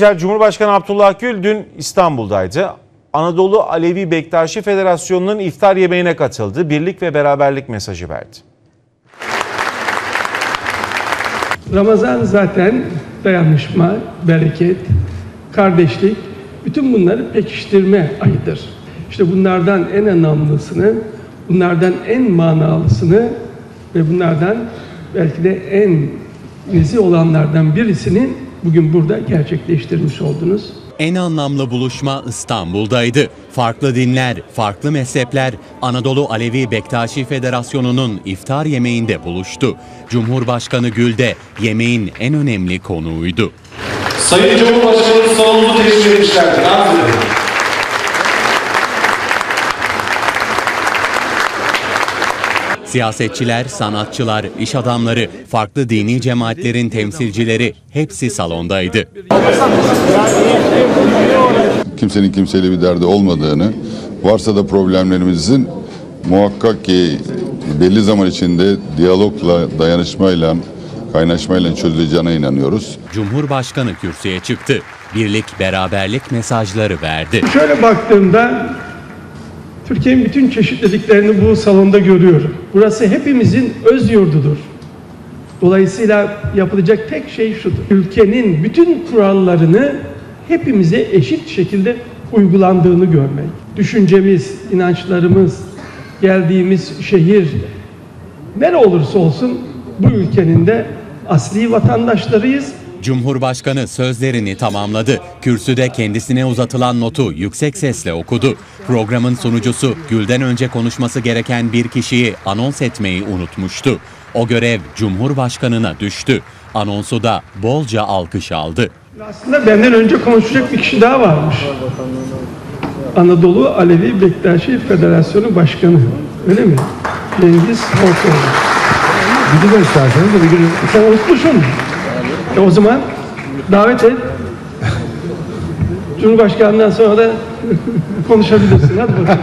Cumhurbaşkanı Abdullah Gül dün İstanbul'daydı. Anadolu Alevi Bektaşi Federasyonu'nun iftar yemeğine katıldı. Birlik ve beraberlik mesajı verdi. Ramazan zaten dayanışma, bereket, kardeşlik, bütün bunları pekiştirme ayıdır. İşte bunlardan en önemlisini, bunlardan en manalısını ve bunlardan belki de en nezih olanlardan birisini bugün burada gerçekleştirmiş oldunuz. En anlamlı buluşma İstanbul'daydı. Farklı dinler, farklı mezhepler Anadolu Alevi Bektaşi Federasyonu'nun iftar yemeğinde buluştu. Cumhurbaşkanı Gül de yemeğin en önemli konuğuydu. Sayın Cumhurbaşkanı salonunuzu teşrif etmişlerdir. Siyasetçiler, sanatçılar, iş adamları, farklı dini cemaatlerin temsilcileri hepsi salondaydı. kimsenin kimseyle bir derdi olmadığını, varsa da problemlerimizin muhakkak ki belli zaman içinde diyalogla, dayanışmayla, kaynaşmayla çözüleceğine inanıyoruz. Cumhurbaşkanı kürsüye çıktı. Birlik, beraberlik mesajları verdi. Şöyle baktığımda Türkiye'nin bütün çeşitliliklerini bu salonda görüyorum. Burası hepimizin öz yurdudur. Dolayısıyla yapılacak tek şey şudur. Ülkenin bütün kurallarını hepimize eşit şekilde uygulandığını görmek. Düşüncemiz, inançlarımız, geldiğimiz şehir nere olursa olsun bu ülkenin de asli vatandaşlarıyız. Cumhurbaşkanı sözlerini tamamladı. Kürsüde kendisine uzatılan notu yüksek sesle okudu. Programın sunucusu Gül'den önce konuşması gereken bir kişiyi anons etmeyi unutmuştu. O görev Cumhurbaşkanına düştü. Anonsu da bolca alkış aldı. Aslında benden önce konuşacak bir kişi daha varmış. Anadolu Alevi Bektaşi Federasyonu Başkanı. Öyle mi? Cengiz Halkoğlu. Gidin isterseniz de bir gün Sen unutmuşsun. E o zaman davet et. Cumhurbaşkanından sonra da konuşabilirsin. Hadi bakalım.